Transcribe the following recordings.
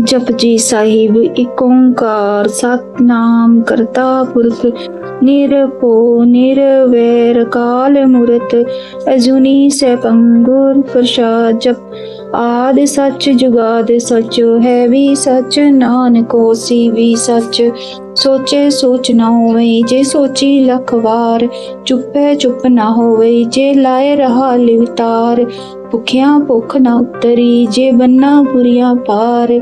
ਜਪਜੀ ਸਾਹਿਬ ਏਕ ਓੰਕਾਰ ਸਤਨਾਮ ਕਰਤਾ ਪੁਰਖ, ਨਿਰਭਉ, ਨਿਰਵੈਰ, ਕਾਲ ਮੂਰਤ, ਅਜੂਨੀ ਸੈਭੰ ਪ੍ਰਸਾਦ ਜਪ, ਆਦ ਸੱਚ ਜੁਗਾਦ ਸੱਚ, ਹੈ ਵੀ ਸੱਚ, ਨਾਨਕ ਹੋਸੀ ਵੀ ਸੱਚ, ਸੋਚੇ ਸੋਚ ਨਾ ਹੋਵੇ, ਜੇ ਸੋਚੀ ਲੱਖ ਵਾਰ, ਚੁੱਪੇ ਚੁੱਪ ਨਾ ਹੋਵੇ, ਜੇ ਲਾਏ ਰਹਾ ਲਿਵਤਾਰ ਭੁਖਿਆਂ ਭੁੱਖ ਨਾ ਉਤਰੀ, ਜੇ ਬੰਨਾ ਪੁਰੀਆਂ ਪਾਰ,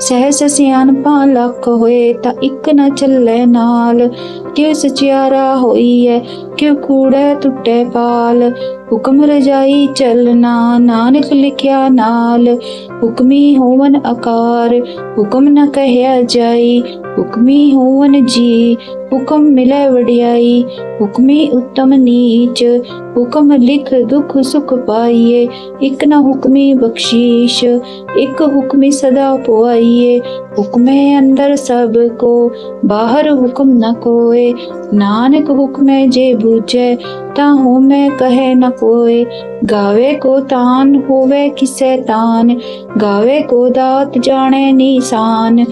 ਸਹਿਸ ਸਿਆਣਪਾ ਲੱਖ ਹੋਏ, ਤਾਂ ਇੱਕ ਨਾ ਚੱਲੇ ਨਾਲ। ਕਿ ਸਚਿਆਰਾ ਹੋਈ ਹੈ ਕਿ ਕੂੜੇ ਟੁੱਟੇ ਪਾਲ? ਹੁਕਮ ਰਜਾਈ ਚੱਲਣਾ, ਨਾਨਕ ਲਿਖਿਆ ਨਾਲ। ਹੁਕਮੀ ਹੋਵਨ ਆਕਾਰ ਹੁਕਮ ਨਾ ਕਹਿਆ ਜਾਈ ਹੁਕਮੀ ਹੋਵਨ ਜੀ, ਹੁਕਮ ਮਿਲੇ ਵਡਿਆਈ, ਹੁਕਮੀ ਉਤਮ ਨੀਚ, ਹੁਕਮ ਲਿਖ ਦੁਖ ਸੁਖ ਪਾਈਏ, ਇਕ ਨਾ ਹੁਕਮੀ ਬਖਸ਼ੀਸ਼, ਇਕ ਹੁਕਮੀ ਸਦਾ ਪੁਆਈਏ, ਹੁਕਮੇ ਅੰਦਰ ਸਭ ਕੋ, ਬਾਹਰ ਹੁਕਮ ਨ ਕੋਏ, ਨਾਨਕ ਹੁਕਮੇ ਜੇ ਬੂਝੇ, ਤਾ ਹੋਮੇ ਕਹੇ ਨ ਕੋਏ, ਗਾਵੇ ਕੋ ਤਾਨ, ਹੋਵੇ ਕਿਸੈ ਤਾਨ, ਗਾਵੇ ਕੋ ਦਾਤ ਜਾਣੇ ਨੀਸਾਨ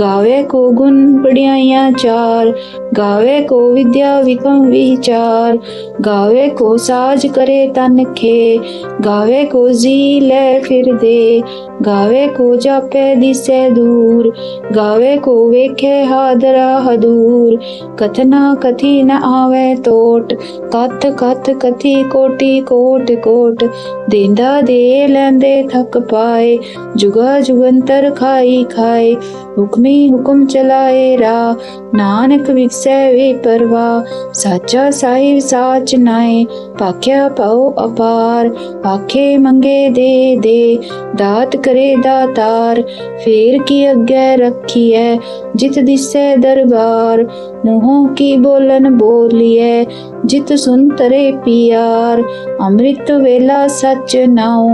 ਗਾਵੇ ਕੋ ਗੁਣ ਬੜਿਆਈਆਂ ਚਾਰ, ਗਾਵੇ ਕੋ ਵਿਦਿਆ ਵਿਕਮ ਵਿਚਾਰ, ਗਾਵੇ ਕੋ ਸਾਜ ਕਰੇ ਤਨ ਖੇ, ਗਾਵੇ ਕੋ ਜੀ ਲੈ ਫਿਰ ਦੇ ਗਾਵੇ ਕੋ ਜਾਪੇ ਦਿਸੇ ਦੂਰ ਗਾਵੇ ਕੋ ਵੇਖੇ ਹਾਦਰਾ ਹਦੂਰ ਕਥਨਾ ਕਥੀ ਨ ਆਵੇ ਟੋਟ ਕਥ ਕਥ ਕਥੀ ਕੋਟੀ ਕੋਟ ਕੋਟ ਦੇਂਦਾ ਦੇ ਲੈਂਦੇ ਥੱਕ ਪਾਏ ਜੁਗਾ ਜੁਗੰਤਰ ਖਾਈ ਖਾਏ ਹੁਕਮੀ ਹੁਕਮ ਚਲਾਏ ਰਾ ਨਾਨਕ ਵਿਖਸੈ ਵੇ ਪਰਵਾ ਸਾਚਾ ਸਾਹਿਬ ਸਾਚ ਨਾਏ ਪਾਖਿਆ ਪਾਉ ਅਪਾਰ ਆਖੇ ਮੰਗੇ ਦੇ ਦੇ ਦਾਤ ਕਰੇ ਦਾਤਾਰ ਫੇਰ ਕੀ ਅੱਗੇ ਰੱਖੀਐ, ਜਿਤ ਦਿਸੈ ਦਰਬਾਰ। ਮੂੰਹੋਂ ਕੀ ਬੋਲਨ ਬੋਲੀਐ, ਜਿਤ ਸੁਨ ਤਰੇ ਪਿਆਰ। ਅੰਮ੍ਰਿਤ ਵੇਲਾ ਸੱਚ ਨਾਉ,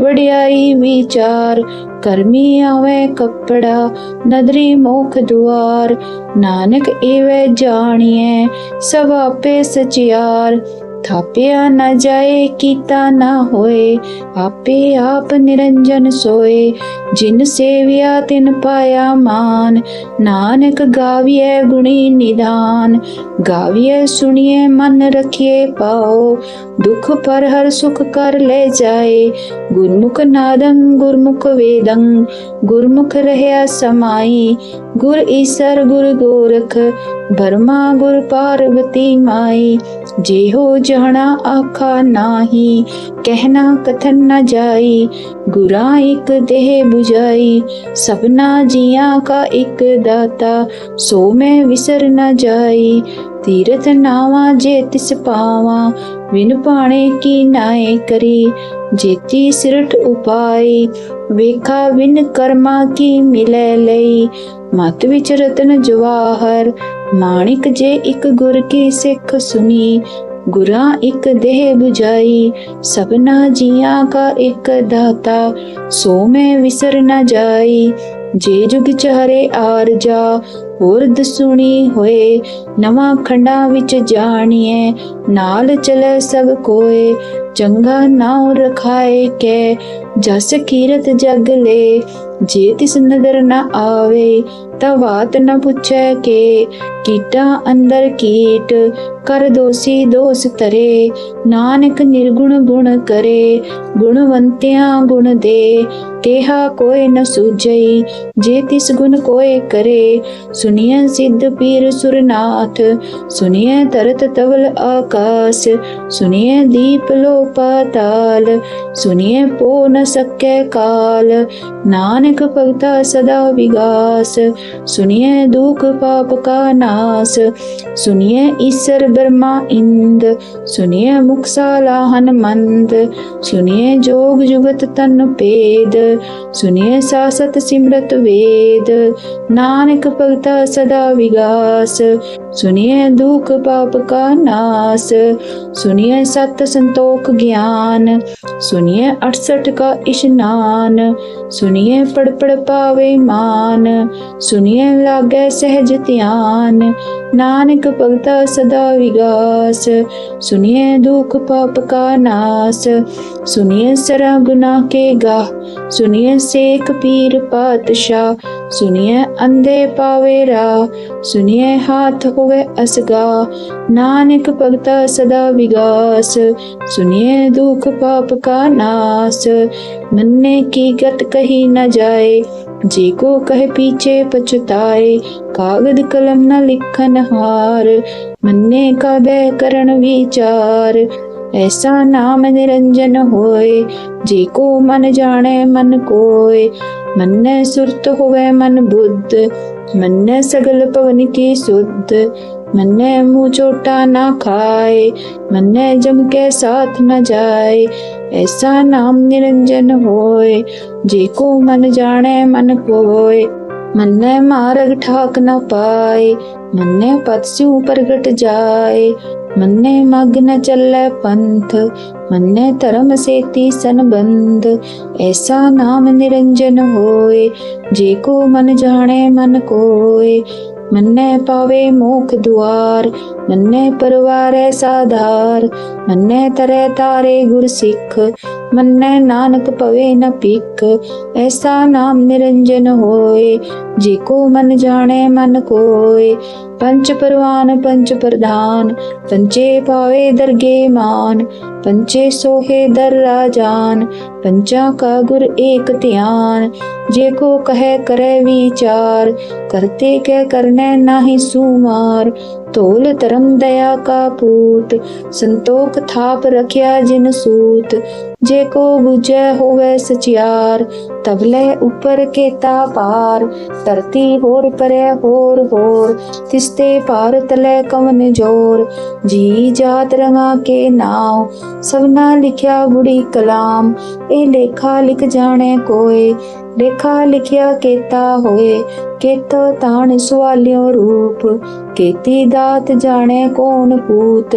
ਵਡਿਆਈ ਵਿਚਾਰ। ਕਰਮੀ ਆਵੇ ਕੱਪੜਾ, ਨਦਰੀ ਮੋਖ ਦੁਆਰ। ਨਾਨਕ ਏਵੇਂ ਜਾਣੀਐ, ਸਭ ਆਪੇ ਸਚਿਆਰ। ਥਾਪਿਆ ਨਾ ਜਾਏ, ਕੀਤਾ ਨਾ ਹੋਏ, ਆਪੇ ਆਪ ਨਿਰੰਜਨ ਸੋਏ। ਜਿਨ ਸੇਵਿਆ, ਤਿਨ ਪਾਇਆ ਮਾਨ। ਨਾਨਕ ਗਾਵੀਐ ਗੁਣੀ ਨਿਦਾਨ। ਗਾਵੀਐ ਸੁਣੀਏ ਮਨ ਰਖੀਏ ਪਾਓ। ਦੁਖ ਪਰ ਹਰ ਸੁਖ ਕਰ ਲੈ ਜਾਏ। ਗੁਰਮੁਖ ਨਾਦੰ, ਗੁਰਮੁਖ ਵੇਦੰ। ਗੁਰਮੁਖ ਰਹਿਆ ਸਮਾਈ। ਗੁਰ ਈਸਰ, ਗੁਰ ਗੋਰਖ। ਬਰਮਾ, ਗੁਰ ਪਾਰਵਤੀ ਮਾਈ। ਜਿਹੋ ਜਹਣਾ ਆਖਾ ਨਾਹੀ, ਕਹਿਣਾ ਕਥਨ ਨਾ ਜਾਈ, ਗੁਰਾ ਇਕ ਦੇਹ 부ਜਾਈ ਸਭਨਾ ਜੀਆਂ ਕਾ ਇਕ ਦਾਤਾ, ਸੋ ਮੈਂ ਵਿਸਰ ਨ ਜਾਈ, ਤੀਰਥ ਨਾਵਾ ਜੇ ਤਿਸ ਪਾਵਾਂ ਵਿਨ ਪਾਣੇ ਕੀ ਨਾਏ ਕਰੀ, ਜੇਤੀ ਸਿਰਟ ਉਪਾਈ, ਵੇਖਾ ਵਿਨ ਕਰਮਾ ਕੀ ਮਿਲੇ ਲਈ, ਮਤ ਵਿਚ ਰਤਨ ਜਵਾਹਰ, ਮਾਣਿਕ ਜੇ ਇੱਕ ਗੁਰ ਕੀ ਸਿੱਖ ਸੁਨੀ ਗੁਰਾਂ ਇੱਕ ਦੇਹ 부ਜਾਈ ਸਭਨਾ ਜੀਆਂ ਕਾ ਇੱਕ ਦਾਤਾ, ਸੋ ਮੈਂ ਵਿਸਰ ਨਾ ਜਾਈ। ਜੇ ਜੁਗ ਚਹਰੇ ਆਰ ਜਾ ਹੋਰ ਹੋਏ, ਨਵਾਂ ਖੰਡਾਂ ਵਿੱਚ ਜਾਣੀਏ ਨਾਲ ਚਲੇ ਸਭ ਕੋਏ, ਚੰਗਾ ਨਾਉ ਰਖਾਏ ਕੇ ਜਸ ਕੀਰਤ ਜਗ ਲੈ, ਜੇ ਤਿਸ ਨਦਰ ਨ ਆਵੇ, ਤਾਂ ਨ ਪੁੱਛੈ ਕੇ। ਕੀਟਾ ਅੰਦਰ ਕੀਟ, ਕਰ ਦੋਸੀ ਦੋਸ ਤਰੇ ਨਾਨਕ ਨਿਰਗੁਣ ਗੁਣ ਕਰੇ, ਗੁਣਵੰਤਿਆਂ ਗੁਣ ਦੇ। ਕਿਹਾ ਕੋਈ ਨ ਸੂਝਈ ਜੇ ਤਿਸ ਗੁਣ ਕੋਏ ਕਰੇ। ਸੁਣੀਏ ਸਿੱਧ ਪੀਰ ਸੁਰਨਾਥ ਸੁਣੀਏ ਤਰਤ ਤਵਲ ਆਕਾਸ। ਸੁਣੀਏ ਦੀਪ ਲੋ ਪਾਤਾਲ ਸੁਣੀਏ ਪੋ ਨ ਸਕੈ ਕਾਲ। ਨਾਨਕ ਭਗਤਾ ਸਦਾ ਵਿਗਾਸ। ਸੁਣੀਏ ਦੁਖ ਪਾਪ ਕਾ ਨਾਸ। ਸੁਣੀਏ ਈਸ਼ਰ ਬ੍ਰਹਮਾ ਇੰਦ। ਸੁਣੀਏ ਮੁਕਸਾਲਾ ਹਨਮੰਦ। ਸੁਣੀਏ ਜੋਗ ਜੁਗਤ ਤਨ ਭੇਦ। ਸੁਣੀਏ ਸਾਸਤ ਸਿਮਰਤ ਵੇਦ। ਨਾਨਕ ਭਗਤਾ ਸਦਾ ਵਿਗਾਸ। ਸੁਣੀਏ ਦੁਖ ਪਾਪ ਕਾ ਨਾਸ। ਸੁਣੀਏ ਸਤ ਸੰਤੋਖ ਗਿਆਨ। ਸੁਣੀਏ 68 ਕਾ ਇਸ਼ਨਾਨ ਸੁਣੀਏ ਪੜ ਪੜ ਪਾਵੇ ਮਾਨ। ਸੁਣੀਏ ਲਾਗੇ ਸਹਿਜ ਧਿਆਨ। ਨਾਨਕ ਭਗਤਾ ਸਦਾ ਵਿਗਾਸ। ਸੁਣੀਏ ਦੁਖ ਪਾਪ ਕਾ ਨਾਸ। ਸੁਣੀਏ ਸਰਾ ਗੁਨਾਹ ਕੇ ਗਾ ਸੁਣੀਏ ਸੇਖ ਪੀਰ ਪਾਤਸ਼ਾਹ। ਸੁਣੀਏ ਅੰਦੇ ਪਾਵੇਰਾ ਸੁਣੀਏ ਹਾਥ ਹੋਵੇ ਅਸਗਾ ਨਾਨਕ ਭਗਤਾ ਸਦਾ ਵਿਗਾਸ ਸੁਣੀਏ ਦੁਖ ਪਾਪ ਕਾ ਨਾਸ, ਮੰਨੇ ਕੀ ਗਤ ਕਹੀ ਨਾ ਜਾਏ, ਜੇ ਕੋ ਕਹੇ ਪੀਛੇ ਪਛਤਾਏ, ਕਾਗਦ ਕਲਮ ਨਾ ਲਿਖਨ ਹਾਰ, ਮੰਨੇ ਕਾ ਬੈ ਕਰਨ ਵਿਚਾਰ, ਐਸਾ ਨਾਮ ਨਿਰੰਜਨ ਹੋਏ, ਜੇ ਕੋ ਮਨ ਜਾਣੇ ਮਨ ਕੋਏ मन्ने सुरत होवे मन बुद्ध मन सगल पवन की शुद्ध। मन्ने मुँह चोटा ना खाए, मन्ने जम के साथ न जाए। ऐसा नाम निरंजन होए, जी को मन जाने मन कोय मन मार्ग ठाक न पाए, मन्ने पद स्यू प्रगट जाए। मन्ने मग न चले पंथ ਮੰਨੇ ਧਰਮ ਸੇਤੀ ਸੰਬੰਧ, ਐਸਾ ਨਾਮ ਨਿਰੰਜਨ ਹੋਏ। ਜੇ ਕੋ ਮਨ ਜਾਣੇ ਮਨ ਕੋਏ, ਮੰਨੇ ਪਾਵੇ ਮੋਖ ਦੁਆਰ। ਮੰਨੇ ਪਰਵਾਰੈ ਸਾਧਾਰ ਮੰਨੇ ਤਰੈ ਤਾਰੇ ਗੁਰ ਸਿੱਖ, ਮੰਨੇ ਨਾਨਕ ਪਵੇ ਨ ਪਿੱਖ ਐਸਾ ਨਾਮ ਨਿਰੰਜਨ ਹੋਏ, ਜੇ ਕੋ ਮਨ ਜਾਣੇ ਮਨ ਕੋਏ, ਪੰਚ ਪਰਵਾਨ, ਪੰਚ ਪ੍ਰਧਾਨ, ਪੰਚੇ ਪਾਵੇ ਦਰਗੇ ਮਾਨ, ਪੰਚੇ ਸੋਹੇ ਦਰ ਰਾਜਾਨ, ਪੰਚਾ ਕਾ ਗੁਰ ਏਕ ਧਿਆਨ, ਜੇ ਕੋ ਕਹੇ ਕਰੇ ਵਿਚਾਰ, ਕਰਤੇ ਕੇ ਕਰਨੇ ਨਾਹੀ ਸੁਮਾਰ ਧੋਲ ਧਰਮ ਦਇਆ ਕਾ ਪੂਤ ਸੰਤੋਖ ਥਾਪ ਰਖਿਆ ਜਿਨ ਸੂਤ। ਜੇ ਕੋ ਬੁਝੈ ਹੋਵੇ ਸਚਿਆਰ, ਤਬ ਲੈ ਉਪਰ ਕੇਤਾ ਪਾਰ। ਧਰਤੀ ਹੋਰ ਪਰੇ ਹੋਰ ਹੋਰ, ਤਿਸਤੇ ਪਾਰ ਤਲੇ ਕਵਨ ਜੋਰ। ਜੀ ਜਾਤ ਰੰਗਾ ਕੇ ਨਾਉ, ਸਭਨਾ ਲਿਖਿਆ ਬੁੜੀ ਕਲਾਮ। ਇਹ ਲੇਖਾ ਲਿਖ ਜਾਣੇ ਕੋਏ, ਲੇਖਾ ਲਿਖਿਆ ਕੇਤਾ ਹੋਏ। ਕੇਤੋ ਤਾਣ ਸਵਾਲਿਓ ਰੂਪ, ਕੀਤੀ ਦਾਤ ਜਾਣੇ ਕੋਣ ਪੂਤ।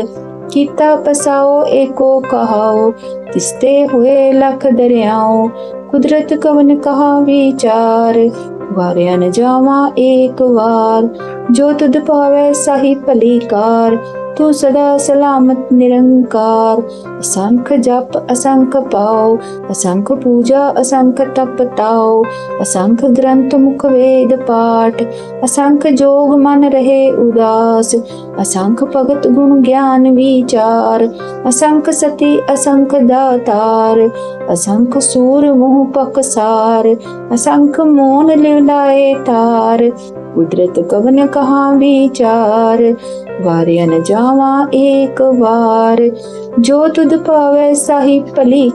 ਕੀਤਾ ਪਸਾਓ, ਏਕੋ ਕਹਾਓ, ਤਿਸਤੇ ਹੋਏ ਲਖ ਦਰਿਆਓ। ਕੁਦਰਤ ਕਵਨ ਕਹਾ ਵਿਚਾਰ, ਵਾਰਿਆ ਨ ਜਾਵਾਂ ਏਕ ਵਾਰ। ਜੋ ਤੁਧ ਪਾਵੇ, ਸਾਹੀ ਭਲੀ ਕਾਰ। ਤੂੰ ਸਦਾ ਸਲਾਮਤ, ਨਿਰੰਕਾਰ। ਅਸੰਖ ਜਪ, ਅਸੰਖ ਪਾਉ ਅਸੰਖ ਪੂਜਾ, ਅਸੰਖ ਤਪ ਤਾਉ ਅਸੰਖ ਗ੍ਰੰਥ ਮੁਖ ਵੇਦ ਪਾਠ। ਅਸੰਖ ਜੋਗ ਮਨ ਰਹੇ ਉਦਾਸ। ਅਸੰਖ ਭਗਤ ਗੁਣ ਗਿਆਨ ਵਿਚਾਰ। ਅਸੰਖ ਸਤੀ, ਅਸੰਖ ਦਾਤਾਰ। ਅਸੰਖ ਸੂਰ ਮੋਹ ਪਕਸਾਰ ਅਸੰਖ ਮੋਨ ਲਿਵਲਾਏ ਤਾਰ। ਕੁਦਰਤ ਕਵਨ ਕਹਾ ਵਿਚਾਰ। ਵਾਰਿਆ ਨ ਜਾਵਾਂ ਏਕ ਵਾਰ। ਜੋ ਤੁਧ ਪਾਵੇ ਸਾਹੀ ਭਲੀ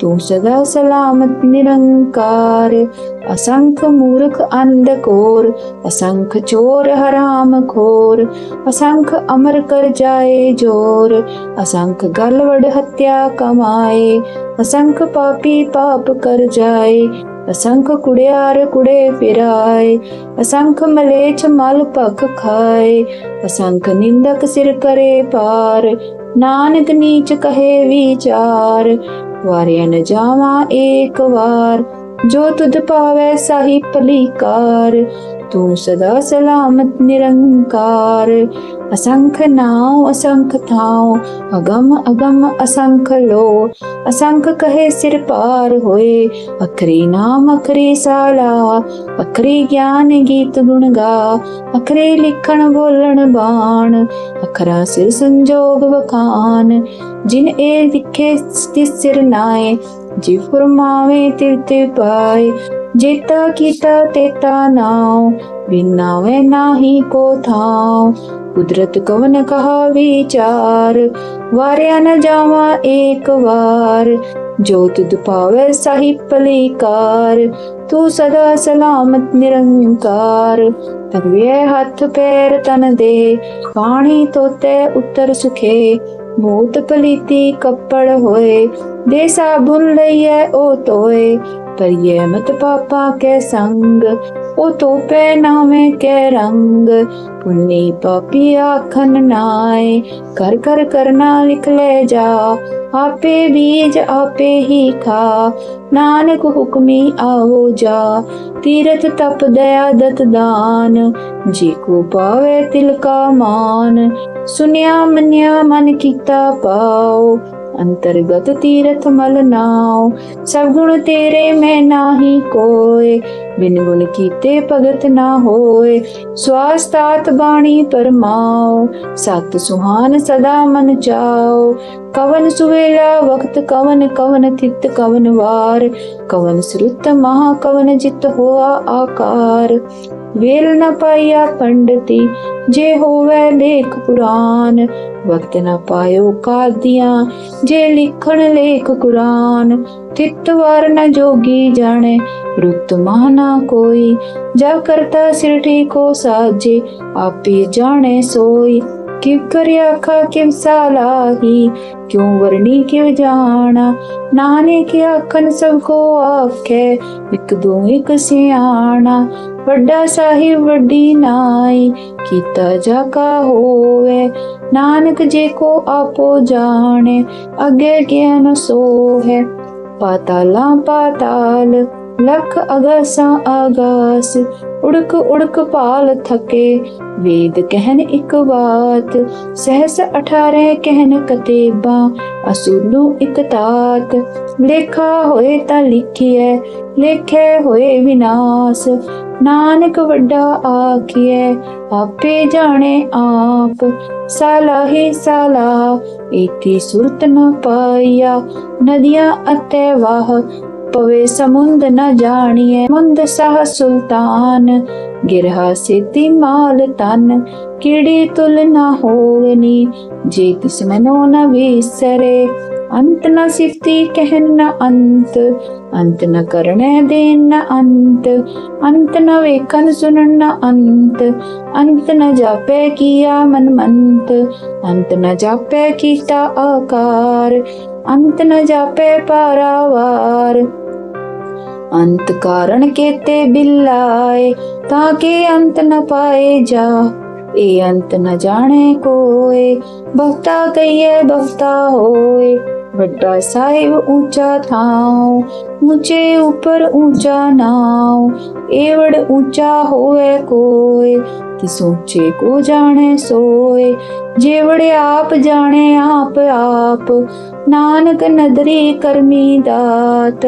ਤੂੰ ਸਦਾ ਸਲਾਮਤ ਨਿਰੰਕਾਰ। ਅਸੰਖ ਮੂਰਖ ਅੰਧ ਕੋਰ, ਅਸੰਖ ਚੋਰ ਹਰਾਮ ਖੋਰ। ਅਸੰਖ ਅਮਰ ਕਰ ਜਾਏ ਜੋਰ, ਅਸੰਖ ਗਲਵੜ ਹੱਤਿਆ ਕਮਾਏ। ਅਸੰਖ ਪਾਪੀ ਪਾਪ ਕਰ ਜਾਏ ਅਸੰਖ ਕੁੜਿਆਰ ਕੁੜੇ ਫਿਰਾਏ ਅਸੰਖ ਮਲੇਛ ਮਲ ਭਖ ਖਾਏ, ਅਸੰਖ ਨਿੰਦਕ ਸਿਰ ਕਰੇ ਪਾਰ, ਨਾਨਕ ਨੀਚ ਕਹੇ ਵਿਚਾਰ, ਵਾਰਿਆ ਨ ਜਾਵਾਂ ਏਕ ਵਾਰ, ਜੋ ਤੁਧ ਪਾਵੇ ਸਾਹੀ ਭਲੀਕਾਰ ਤੂੰ ਸਦਾ ਸਲਾਮਤ ਨਿਰੰਕਾਰ। ਅਸੰਖ ਨਾਉ, ਅਸੰਖ ਥਾਉ, ਅਗਮ ਅਗਮ ਅਸੰਖ ਲੋ। ਅਸੰਖ ਕਹੇ ਸਿਰ ਪਾਰ ਹੋਏ, ਅਖਰੀ ਨਾਮ, ਅਖਰੀ ਸਾਲਾ। ਅਖਰੀ ਗਿਆਨ ਗੀਤ ਗੁਣ ਗਾ, ਅਖਰੇ ਲਿਖਣ ਬੋਲਣ ਬਾਣ। ਅਖਰਾ ਸਿਰ ਸੰਜੋਗ ਵਖਾਨ ਜਿਨ ਇਹ ਵਿਖੇ ਤਿਸ ਸਿਰ ਨਾਏ ਜੀ ਫਰਮਾਵੇ ਤਿਵ ਤੇ ਪਾਏ ਜੇਤਾ ਕੀਤਾ ਤੇਤਾ ਨਾਉ, ਬਿਨਾਵੇ ਨਾਹੀ ਕੋ ਥਾਉ। ਕੁਦਰਤ ਕਵਨ ਕਹਾ ਵਿਚਾਰ ਵਾਰਿਆ ਨ ਜਾਵਾਂ ਏਕ ਵਾਰ। ਜੋ ਤੁਧ ਪਾਵੇ ਸਾਹੀ ਭਲੀ ਤੂੰ ਸਦਾ ਸਲਾਮਤ ਨਿਰੰਕਾਰ। ਤਗਵੇ ਹੱਥ ਪੈਰ ਤਨ ਦੇ ਪਾਣੀ ਤੋਤੇ ਉੱਤਰ ਸੁਖੇ ਭੂਤ ਪਲੀਤੀ ਕੱਪੜ ਹੋਏ, ਦੇ ਸਾਬੁਨ ਲਈਏ ਉਹ ਤੋਏ ਪਰ ਇਹ ਮਤ ਪਾਪਾ ਕੇ ਸੰਗ ਉਹ ਤੋਂ ਪਹਿਨਾਵੇ ਕੇ ਰੰਗ, ਪੁੰਨੀ ਪਾਪੀ ਆਖਨ ਨਾਏ। ਕਰ ਕਰ ਕਰਨਾ ਲਿਖ ਲੈ ਜਾ, ਆਪੇ ਬੀਜ ਆਪੇ ਹੀ ਖਾ। ਨਾਨਕ ਹੁਕਮੀ ਆਓ ਜਾ, ਤੀਰਥ ਤਪ ਦਇਆ ਦਤ ਦਾਨ। ਜੀ ਕੋ ਪਾਵੇ ਤਿਲ ਕਾ ਮਾਨ, ਸੁਨਿਆ ਮੰਨਿਆ ਮਨ ਕੀਤਾ ਪਾਓ। ਅੰਤਰਗਤ ਤੀਰਥ ਮਲ ਨਾਉ ਸਭ ਗੁਣ ਤੇਰੇ ਮੈਂ ਨਾਹੀ ਕੋਏ। ਬਿਨ ਗੁਣ ਕੀਤੇ ਭਗਤ ਨਾ ਹੋਏ, ਸਵਾਸਤਾਤ ਬਾਣੀ ਪਰਮਾਉ। ਸਤ ਸੁਹਾਨ ਸਦਾ ਮਨ ਚਾਉ, ਕਵਨ ਸੁਵੇਲਾ ਵਕਤ ਕਵਨ ਕਵਨ ਥਿਤ ਕਵਨ ਵਾਰ। ਕਵਨ ਸ੍ਰੁਤ ਮਹਾ ਕਵਨ ਜਿਤ ਹੋਆ ਆਕਾਰ। ਵੇਲ ਨ ਪਾਇਆ ਪੰਡਤੀ, ਜੇ ਹੋਵੇ ਲੇਖ ਪੁਰਾਨ ਵਕਤ ਨ ਪਾਇਓ ਕਾਦੀਆਂ, ਜੇ ਲਿਖਣ ਲੇਖ ਕੁਰਾਨ ਤਿਤਵਾਰ ਨ ਜੋਗੀ ਜਾਣੇ, ਰੁੱਤ ਮਾਨਾ ਕੋਈ, ਜਾ ਕਰਤਾ ਸਿਰਠੀ ਕੋ ਸਾਜੇ, ਆਪੇ ਜਾਣੇ ਸੋਈ। ਕਿਵ ਕਰਿਆ ਖਾ ਕਿਵ ਸਾਲਾਹੀ ਕਿਉ ਵਰਣੀ ਕਿਵ ਜਾਣਾ? ਨਾਨਕ ਆਖਨ ਸਭ ਕੋ ਆਖੇ, ਇਕ ਦੋ ਇਕ ਸਿਆਣਾ। ਵੱਡਾ ਸਾਹਿਬ ਵੱਡੀ ਨਾਈ, ਕੀਤਾ ਜਾ ਕਾ ਹੋਵੇ। ਨਾਨਕ ਜੇ ਕੋ ਆਪੋ ਜਾਣੇ, ਅਗੇ ਗਿਆਨ ਸੋ ਹੈ ਪਾਤਾਲਾ ਪਾਤਾਲ ਲਖ ਅਗਾਸਾਂ ਆਗਾਸ, ਉੜਕ ਉੜਕ ਪਾਲ ਥਕੇ, ਵੇਦ ਕਹਿਨ ਇੱਕ ਬਾਤ, ਸਹਸ 18 ਕਹਿਨ ਕਤੇਬਾ, ਅਸੂਲੂ ਇੱਕ ਤਾਤ, ਲੇਖਾ ਹੋਏ ਤਾਂ ਲਿਖਿਐ, ਲੇਖੇ ਹੋਏ ਵਿਨਾਸ਼, ਨਾਨਕ ਵੱਡਾ ਆਖਿਐ, ਆਪੇ ਜਾਣੇ ਆਪ ਸਾਲਾ ਹੀ ਸਾਲਾ ਇਤੀ ਸੁਰਤ ਨ ਪਾਇਆ, ਨਦੀਆਂ ਅਤੇ ਵਾਹ ਪਵੇ ਸਮੁੰਦ ਨ ਜਾਣੀਏ ਮੁੰਦ ਸਹ ਸੁਲਤਾਨ। ਗਿਰਹਾ ਸਿੱਧੀ ਮਾਲ ਤਨ ਕਿੜੀ ਤੁਲ ਨਾ ਹੋਵਨੀ। ਜੇ ਤਿਸ ਮਨੋ ਨ ਵਿਸਰੇ, ਅੰਤ ਨ ਸਿਫਤੀ ਕਹਿਨ ਨ ਅੰਤ। ਅੰਤ ਨ ਕਰਣੇ ਦੇਨ ਨ ਅੰਤ ਅੰਤ ਨ ਵੇਖਨ ਸੁਨਣ ਨ ਅੰਤ। ਅੰਤ ਨ ਜਾਪੈ ਕੀਆ ਮਨ ਮੰਤ ਅੰਤ ਨ ਜਾਪੈ ਕੀਤਾ ਆਕਾਰ। ਅੰਤ ਨ ਜਾਪੇ ਪਾਰਾਵਾਰ। ਅੰਤ ਕਾਰਣ ਕੇਤੇ ਬਿਲਾਏ, ਤਾਂ ਕਿ ਅੰਤ ਨ ਪਾਏ ਜਾ। ਇਹ ਅੰਤ ਨ ਜਾਣੇ ਕੋਏ, ਬਹੁਤਾ ਕਹੀਏ ਬਹੁਤਾ ਹੋਏ। ਵੱਡਾ ਸਾਹਿਬ ਉੱਚਾ ਥਾਉ, ਉੱਚੇ ਉੱਪਰ ਉੱਚਾ ਨਾਉ। ਏਵੜ ਉੱਚਾ ਹੋਵੇ ਕੋਏ, ਤਿਸ ਉੱਚੇ ਕੋ ਜਾਣੇ ਸੋਏ। ਜੇਵੜ ਆਪ ਜਾਣੇ ਆਪ ਆਪ ਨਾਨਕ ਨਦਰੀ ਕਰਮੀ ਦਾਤ,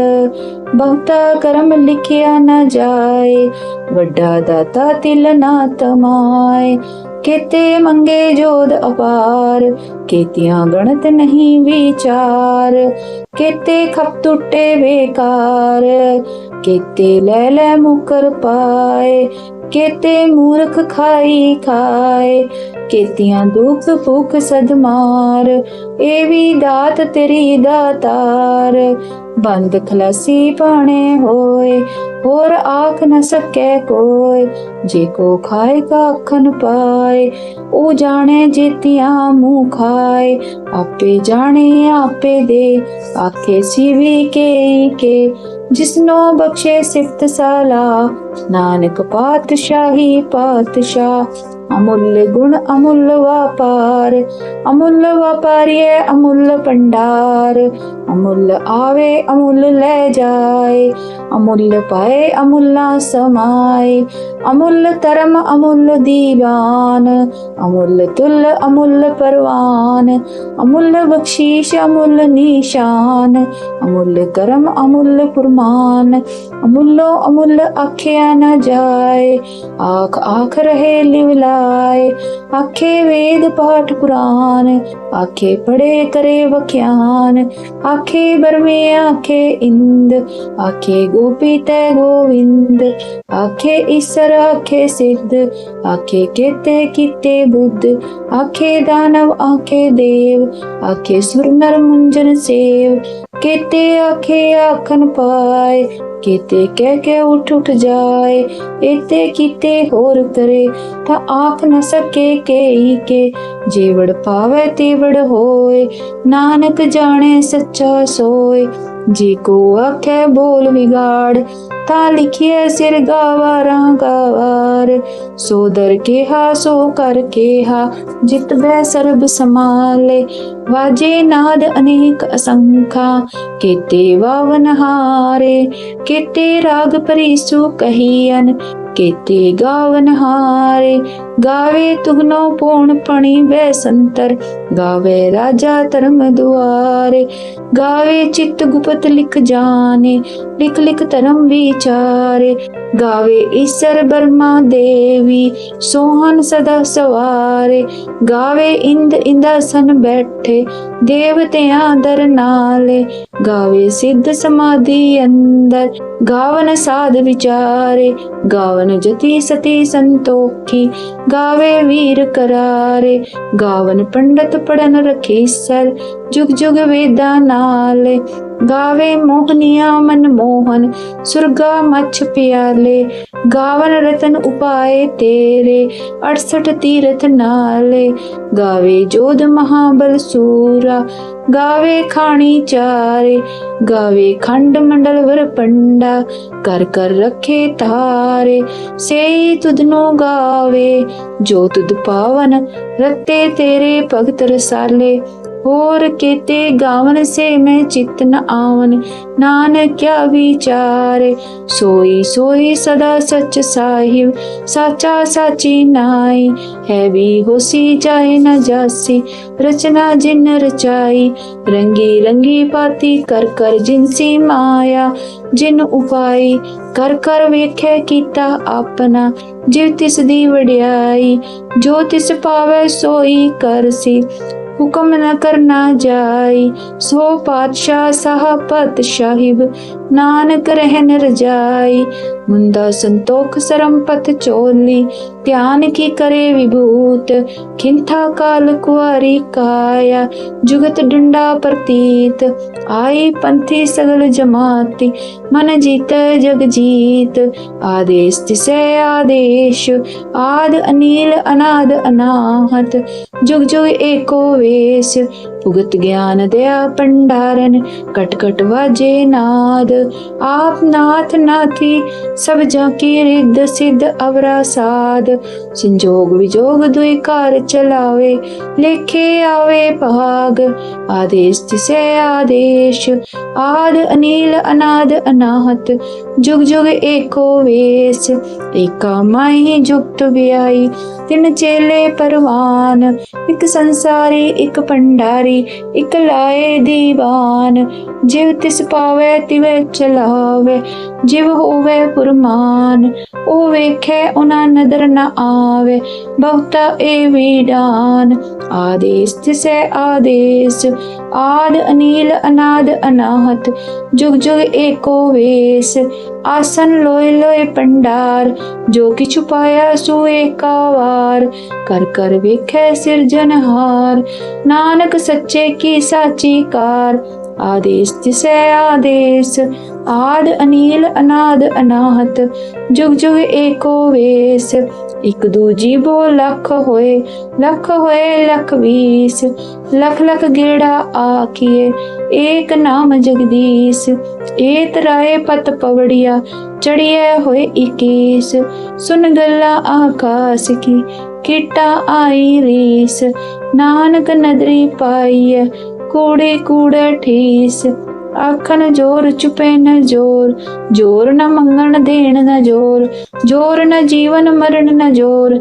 ਬਹੁਤਾ ਕਰਮ ਲਿਖਿਆ ਨਾ ਜਾਏ, ਵੱਡਾ ਦਾਤਾ ਤਿਲ ਨਾ ਤਮਾਏ, ਕੇਤੇ ਮੰਗੇ ਜੋਦ ਅਪਾਰ, ਕੇਤੀਆਂ ਗਣਤ ਨਹੀਂ ਵਿਚਾਰ, ਕੇਤੇ ਖਪ ਟੁੱਟੇ ਬੇਕਾਰ, ਕੇਤੇ ਲੈ ਲੈ ਮੁਕਰ ਪਾਏ, ਕੇਤੇ ਮੂਰਖ ਖਾਈ ਖਾਏ ਕੀਤੀਆਂ ਦੁੱਖ ਭੁੱਖ ਸਦਮਾਰ ਇਹ ਵੀ ਦਾਤ ਤੇਰੀ ਦਾਤਾਰ। ਬੰਦ ਖਲਾਸੀ ਪਾਣੇ ਹੋਏ, ਹੋਰ ਆਖ ਨ ਸਕੈ ਕੋਈ ਜੇ ਕੋ ਖਾਏਗਾ ਅੱਖਨ ਪਾਏ ਉਹ ਜਾਣੇ ਜੀਤੀਆਂ ਮੂੰਹ ਖਾਏ। ਆਪੇ ਜਾਣੇ, ਆਪੇ ਦੇ, ਆਖੇ ਸਿਵੀ ਕੇ ਕੇ। ਜਿਸਨੋ ਬਖਸ਼ੇ ਸਿਫਤ ਸਾਲਾ ਨਾਨਕ ਪਾਤਸ਼ਾਹੀ ਪਾਤਸ਼ਾਹ ਅਮੁੱਲ ਗੁਣ ਅਮੁੱਲ ਵਪਾਰ, ਅਮੁੱਲ ਵਪਾਰੀਏ ਅਮੁੱਲ ਭੰਡਾਰ, ਅਮੁੱਲ ਆਵੇ ਅਮੁੱਲ ਲੈ ਜਾਏ, ਅਮੁੱਲ ਪਾਏ ਅਮੁੱਲਾ ਸਮਾਏ, ਅਮੁੱਲ ਧਰਮ ਅਮੁੱਲ ਦੀਵਾਨ, ਅਮੁੱਲ ਤੁਲ ਅਮੁੱਲ ਪਰਵਾਨ, ਅਮੁੱਲ ਬਖਸ਼ੀਸ਼ ਅਮੁੱਲ ਨਿਸ਼ਾਨ, ਅਮੁੱਲ ਕਰਮ ਅਮੁੱਲ ਫੁਰਮਾਨ, ਅਮੁੱਲੋ ਅਮੁੱਲ ਆਖਿਆ ਨਾ ਜਾਏ ਆਖ ਆਖ ਰਹੇ ਲਿਵਲਾਏ ਆਖੇ ਵੇਦ ਪਾਠ ਕੁਰਾਨ ਆਖੇ ਪੜੇ ਕਰੇ ਵਖਿਆਨ ਆਖੇ ਬਰਮੇ ਆਖੇ ਇੰਦ ਆਖੇ ਗੋਪੀ ਤੈ ਗੋਵਿੰਦ ਆਖੇ ਈਸਰ ਆਖੇ ਸਿੱਧ ਆਖੇ ਕੇਤੇ ਕੀਤੇ ਬੁੱਧ ਆਖੇ ਦਾਨਵ ਆਖੇ ਦੇਵ ਆਖੇ ਸੁਰ ਨਰ ਮੁੰਜਨ ਸੇਵ ਕੇਤੇ ਆਖੇ ਆਖਨ ਪਾਏ ਕੀਤੇ ਕਹਿ ਕੇ ਉਠ ਉਠ ਜਾਏ ਇਤੇ ਕੀਤੇ ਹੋਰ ਕਰੇ, ਤਾਂ ਆਖ ਨ ਸਕੇ ਕੇ ਕੇ। ਜੀਵੜ ਪਾਵੇ ਤੀਵੜ ਹੋਏ, ਨਾਨਕ ਜਾਣੇ ਸੱਚਾ ਸੋਏ। ਜੀ ਕੋ ਆਖੇ ਬੋਲ ਵਿਗਾੜ ਤਾਂ ਲਿਖਿਏ ਸਿਰ ਗਾਵਾਰਾਂ ਗਾਵਾਰ ਸੋ ਦਰ ਕਿਹਾ, ਸੋ ਕਰ ਕਿਹਾ, ਜਿਤ ਬੈ ਸਰਬ ਸਮਾਲੇ ਵਾਜੇ ਨਾਦ ਅਨੇਕ ਅਸੰਖਾ, ਕੀਤੇ ਵਾਵਨ ਹਾਰੇ। ਕੀਤੇ ਰਾਗ ਪਰਿਸੂ ਕਹੀਨ ਕੀਤੇ ਗਾਵਨ ਹਾਰੇ। ਗਾਵੇ ਤੁਗਨੋ ਪੂਣ ਪਣੀ ਬੈ ਸੰਤਰ, ਗਾਵੇ ਰਾਜਾ ਧਰਮ ਦੁਆਰੇ, ਗਾਵੇ ਚਿਤ ਗੁਪਤ ਲਿਖ ਜਾਣੇ, ਲਿਖ ਲਿਖ ਧਰਮ ਵਿਚਾਰੇ, ਗਾਵੇ ਈਸ਼ਰ ਬਰਮਾ ਦੇਵੀ ਸੋਹਨ ਸਦਾ ਸਵਾਰੇ, ਗਾਵੇ ਇੰਦ ਇੰਦਾਸਨ ਬੈਠੇ, ਦੇਵਤਿਆਂ ਦਰ ਨਾਲੇ, ਗਾਵੇ ਸਿੱਧ ਸਮਾਧੀ ਅੰਦਰ, ਗਾਵਨ ਸਾਧ ਵਿਚਾਰੇ, ਗਾਵਨ ਜਤੀ ਸਤੀ ਸੰਤੋਖੀ ਗਾਵੇ ਵੀਰ ਕਰਾਰੇ ਗਾਵਨ ਪੰਡਤ ਪੜਨ ਰਖੀ ਸਰ ਜੁਗ ਜੁਗ ਵੇਦਾਂ ਨਾਲੇ। ਗਾਵੇ ਮੋਹਨੀਆ ਮਨ ਮੋਹਨ, ਸੁਰਗਾ ਮਛ ਪਿਆਲੇ, ਗਾਵਨ ਰਤਨ ਉਪਾਏ ਤੇਰੇ 68 ਤੀਰਥ ਨਾਲੇ। ਗਾਵੇ ਜੋਧ ਮਹਾਬਲ ਸੂਰਾ, ਗਾਵੇ ਖਾਣੀ ਚਾਰੇ, ਗਾਵੇ ਖੰਡ ਮੰਡਲ ਵਰ ਪੰਡਾ, ਕਰ ਕਰ ਰੱਖੇ ਤਾਰੇ ਸੇ ਤੁਧਨੋ ਗਾਵੇ, ਜੋ ਤੁਧ ਪਾਵਨ, ਰਤੇ ਤੇਰੇ ਭਗਤ ਰਸਾਲੇ। ਹੋਰ ਕੀਤੇ ਗਾਵਨ ਸੇ ਮੈਂ ਚਿਤ ਨ ਆਵਨ ਨਾਨਕ ਕਿਆ ਵਿਚਾਰੇ? ਸੋਈ ਸੋਈ ਸਦਾ ਸਚ ਸਾਹਿਬ, ਸਾਚਾ ਸਾਚੀ ਨਾਈ ਹੈ ਵੀ ਹੋਸੀ ਜਾਏ ਨ ਜਾਸੀ, ਰਚਨਾ ਜਿਨ ਰਚਾਈ। ਰੰਗੀ ਰੰਗੀ ਪਾਤੀ ਕਰ ਕਰ ਜਿਨਸੀ ਮਾਇਆ, ਜਿਨ ਉਪਾਈ। ਕਰ ਕਰ ਵੇਖੇ ਕੀਤਾ ਆਪਣਾ, ਜਿਵ ਤਿਸ ਦੀ ਵਡਿਆਈ। ਜੋ ਤਿਸ ਪਾਵੇ ਸੋਈ ਕਰਸੀ ਹੁਕਮ ਨ ਕਰਨਾ ਜਾਈ। ਸੋ ਪਾਤਸ਼ਾਹ ਸਾਹ ਸਾਹਪਤ ਸਾਹਿਬ ਨਾਨਕ ਰਹਿਨ ਰਜਾਈ ਮੁੰਦਾ ਸੰਤੋਖ ਸਰਮ ਪਤ ਚੋਲੀ, ਧਿਆਨ ਕੀ ਕਰੇ ਵਿਭੂਤ, ਖਿੰਥਾ ਕਾਲ ਕੁਆਰੀ ਕਾਇਆ, ਜੁਗਤ ਡੰਡਾ ਪ੍ਰਤੀਤ, ਆਈ ਪੰਥੀ ਸਗਲ ਜਮਾਤੀ, ਮਨ ਜੀਤ ਜਗ ਜੀਤ, ਆਦੇਸ਼ ਤਿਸੈ ਆਦੇਸ਼, ਆਦ ਅਨੀਲ ਅਨਾਦ ਅਨਾਹਤ, ਜੁਗ ਜੁਗ ਏਕੋ ਵੇਸ, ਭੁਗਤ ਗਿਆਨ ਦਿਆ ਪੰਡਾਰਨ ਕਟ ਕਟ ਵਾਜੇ ਨਾਦ ਆਪ ਨਾਥ ਨਾਥੀ ਸਭ ਜਾਂ ਕੀ ਰਿੱਧ ਸਿੱਧ ਅਵਰਾ ਸਾਧ। ਸੰਜੋਗ ਵਿਜੋਗ ਦੁਇ ਘਰ ਚਲਾਵੇ, ਲੇਖੇ ਆਵੇ ਭਾਗ। ਆਦੇਸ਼ ਤਿਸੈ ਆਦੇਸ਼, ਆਦ ਅਨੀਲ ਅਨਾਦ ਅਨਾਹਤ। ਜੁਗ ਜੁਗ ਏਕੋ ਵੇਸ, ਏਕਾ ਮਾਹੀ ਜੁਗਤ ਵਿਆਈ। ਤਿੰਨ ਚੇਲੇ ਪਰਵਾਨ, ਇੱਕ ਸੰਸਾਰੀ, ਇੱਕ ਪੰਡਾਰੀ ਇੱਕ ਲਾਏ ਦੀਵਾਨ। ਜਿਵ ਤਿਸ ਪਾਵੇ ਤਿਵੇ ਚਲਾਵੇ ਜਿਵ ਹੋਵੇ ਪੁਰਮਾਨ, ਉਹ ਵੇਖੇ ਉਹਨਾਂ ਨਦਰ ਨ ਆਵੇ, ਬਹੁਤਾ ਏ ਵੀਡਾਨ ਆਦੇਸ਼ ਤਿਸੈ ਆਦੇਸ਼, ਆਦ ਅਨੀਲ ਅਨਾਦ ਅਨਾਹਤ, ਜੁਗ ਜੁਗ ਏਕੋ ਵੇਸ। ਆਸਨ ਲੋਏ ਲੋਏ ਪੰਡਾਰ, ਜੋ ਕਿ ਛੁਪਾਇਆ ਸੋ ਏਕਾ ਵਾਰ। ਕਰ ਕਰ ਵੇਖੇ ਸਿਰਜਨਹਾਰ ਨਾਨਕ ਸੱਚੇ ਕੀ ਸਾਚੀ ਕਾਰ। ਆਦੇਸ਼, ਤਿਸੈ ਆਦੇਸ਼, ਆਦ, ਅਨੀਲ, ਅਨਾਦ, ਅਨਾਹਤ, ਜੁਗ ਜੁਗ ਏਕੋ ਵੇਸ, ਇਕ ਦੂਜੀ ਬੋ ਲੱਖ ਹੋਏ ਲੱਖ ਹੋਏ, ਲੱਖ ਵੀਸ, ਲਖ ਲਖ ਗੇੜਾ ਆਖੀਏ, ਏਕ ਨਾਮ ਜਗਦੀਸ਼ ਏ ਤਰਾਏ ਪਤ ਪਵੜੀਆ ਚੜੀਏ ਹੋਏ 21 ਸੁਨ ਗੱਲਾਂ ਆਕਾਸ ਕੀ, ਕੀਟਾ ਆਈ ਰੀਸ, ਨਾਨਕ ਨਦਰੀ ਪਾਈਐ ਕੂੜੇ ਕੂੜਾ ਠੀਸ। ਆਖਣ ਜੋਰ ਚੁਪੇ ਨ ਜੋਰ ਜੋਰ ਨ ਮੰਗਣ ਦੇਣ ਨ ਜੋਰ ਜੋਰ ਨ ਜੀਵਨ ਮਰਨ ਨ ਜੋਰ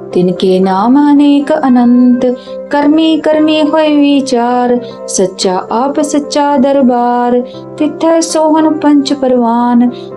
ਤਿਨ ਕੇ ਨਾਮ ਅਨੇਕ ਅਨੰਤ, ਕਰਮੀ ਕਰਮੀ ਹੋਏ ਵਿਚਾਰ, ਸੱਚਾ ਆਪ ਸੱਚਾ ਦਰਬਾਰ, ਤਿੱਥੈ ਸੋਹਨ ਪੰਚ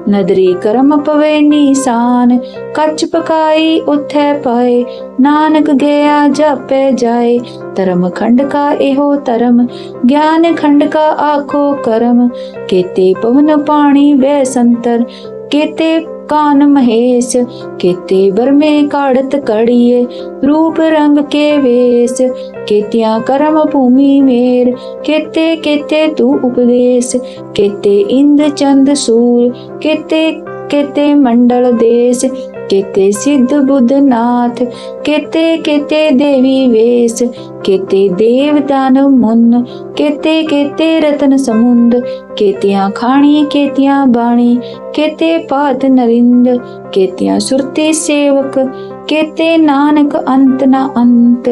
ਨਦਰੀ ਕਰਮ ਪਵੇ ਨੀਸਾਨ, ਕੱਚ ਪਕਾਈ ਉਥੈ ਪਾਏ, ਨਾਨਕ ਗਿਆ ਜਾਪੇ ਜਾਏ, ਧਰਮ ਖੰਡ ਕਾ ਇਹੋ ਧਰਮ, ਗਿਆਨ ਖੰਡ ਕਾ ਆਖੋ ਕਰਮ, ਕੇਤੇ ਪਵਨ ਪਾਣੀ ਵੇ ਸੰਤਰ, ਕੀਤੇ ਕਾਨ ਮਹੇਸ਼, ਕੇਤੇ ਬਰਮੇ ਕਾੜਤ ਕੜੀਏ, ਰੂਪ ਰੰਗ ਕੇ ਵੇਸ। ਕੇਤਿਆਂ ਕਰਮ ਭੂਮੀ ਮੇਰ, ਕੇਤੇ ਕੇਤੇ ਤੂੰ ਉਪਦੇਸ਼। ਕੇਤੇ ਇੰਦ ਚੰਦ ਸੂਰ, ਕੇਤੇ ਕੇਤੇ ਮੰਡਲ ਦੇਸ। ਕੇਤੇ ਸਿੱਧ ਬੁੱਧ ਨਾਥ, ਕੇਤੇ ਕੇਤੇ ਦੇਵੀ ਵੇਸ। ਕੇਤੇ ਦੇਵ ਦਾਨਵ ਮੁੰਨ, ਕੇਤੇ ਕੇਤੇ ਰਤਨ ਸਮੁੰਦ। ਕੇਤਿਆਂ ਖਾਣੀ ਕੇਤਿਆਂ ਬਾਣੀ, ਕੇਤੇ ਪਾਤ ਨਰਿੰਦ, ਕੇਤਿਆਂ ਸੁਰਤੇ ਸੇਵਕ, ਕੇਤੇ ਨਾਨਕ ਅੰਤ ਨਾ ਅੰਤ,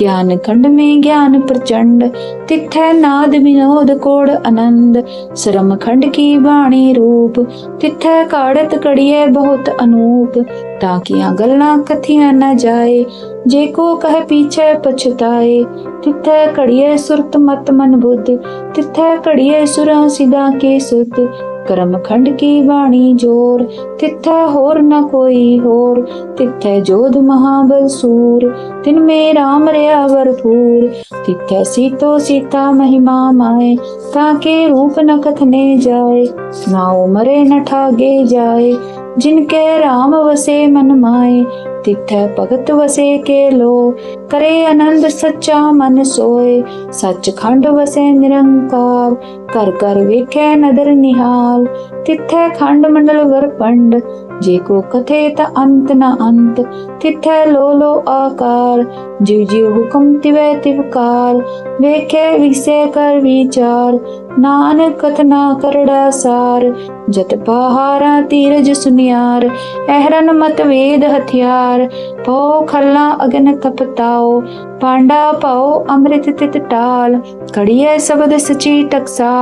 ਗਿਆਨ ਖੰਡ ਮੇ ਗਿਆਨ ਪ੍ਰਚੰਡ, ਤਿਥੈ ਨਾਦ ਵਿਨੋਦ ਕੋੜ ਆਨੰਦ, ਸ਼ਰਮ ਖੰਡ ਕੀ ਬਾਣੀ ਰੂਪ, ਤਿਥੈ ਕਾੜਤ ਕੜੀਏ ਬਹੁਤ ਅਨੂਪ, ਤਾਂ ਕਿ ਗੱਲਾਂ ਕਥੀਆਂ ਨਾ ਜਾਏ ਜੇ ਕੋ ਕਹ ਪੀਛੇ ਪਛਤਾਏ, ਤਿੱਥੈ ਕੜੀਏ ਸੁਰਤ ਮਤ ਮਨ ਬੁੱਧ, ਤਿੱਥੈ ਕੜੀਏ ਸੁਰਾਂ ਸਿਦਾ ਕੇ ਸੁਧ, ਕਰਮ ਖੰਡ ਕੀ ਬਾਣੀ ਜੋਰ, ਤਿੱਥੈ ਹੋਰ ਨ ਕੋਈ ਹੋਰ, ਤਿੱਥੈ ਜੋਧ ਮਹਾਬਲ ਸੂਰ, ਤਿਨ ਮੇ ਰਾਮ ਰਿਆ ਵਰਪੂਰ ਤਿੱਥੈ ਸੀਤੋ ਸੀਤਾ ਮਹਿਮਾ ਮਾਏ, ਤਾਂ ਕੇ ਰੂਪ ਨ ਕਥਨੇ ਜਾਏ ਨਾਉ ਮਰੇ ਨ ਠਾਗੇ ਜਾਏ ਜਿਨ ਕੇ ਰਾਮ ਵਸੇ ਮਨ ਮਾਏ, ਤਿੱਥੈ ਭਗਤ ਵਸੇ ਕੇ ਲੋ। ਕਰੇ ਆਨੰਦ ਸੱਚਾ ਮਨ ਸੋਏ ਸੱਚ ਖੰਡ ਵਸੇ ਨਿਰੰਕਾਰ। ਘਰ ਘਰ ਵੇਖੈ ਨਦਰ ਨਿਹਾਲ, ਤਿੱਥੈ ਖੰਡ ਮੰਡਲ ਵਰ ਪੰਡ। ਜੇ ਕੋ ਕਥੇ ਤਾ ਅੰਤ ਨ ਅੰਤ, ਤਿੱਥੈ ਲੋ ਲੋ ਆਕਾਰ। ਜਿਉ ਜਿਉ ਹੁਕਮ ਤਿਵੈ ਤਿਵਕਾਰ ਵੇਖੈ ਵਿਸੇ ਕਰ ਵਿਚਾਰ। ਨਾਨਕ ਕਥਨਾ ਕਰੜਾ ਸਾਰ, ਜਤ ਪਹਾਰਾ ਤੀਰਜ ਸੁਨਿਆਰ। ਅਹਰਨ ਮਤ ਵੇਦ ਹਥਿਆਰ, ਪਉ ਖੱਲਾ ਅਗਨ ਤਪਤਾਓ। ਪਾਂਡਾ ਪਾਉ ਅੰਮ੍ਰਿਤ ਤਿਤ ਟਾਲ ਕੜੀਏ ਸ਼ਬਦ ਸਚੀ ਟਕਸਾਲ।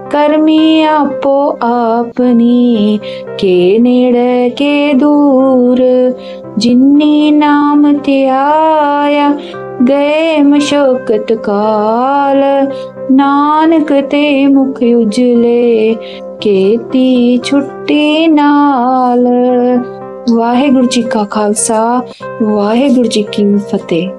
ਕਰਮੀ ਆਪੋ ਆਪਨੀ ਕੇ ਨੇੜੇ, ਕੇ ਦੂਰ। ਜਿਨੀ ਨਾਮ ਤੇ ਆਇਆ, ਗਏ ਮਸ਼ੋਕਤ ਕਾਲ। ਨਾਨਕ ਤੇ ਮੁਖ ਉਜਲੇ, ਕੇਤੀ ਛੁੱਟੀ ਨਾਲ। ਵਾਹਿਗੁਰੂ ਜੀ ਕਾ ਖਾਲਸਾ, ਵਾਹਿਗੁਰੂ ਜੀ ਕੀ ਫਤਿਹ।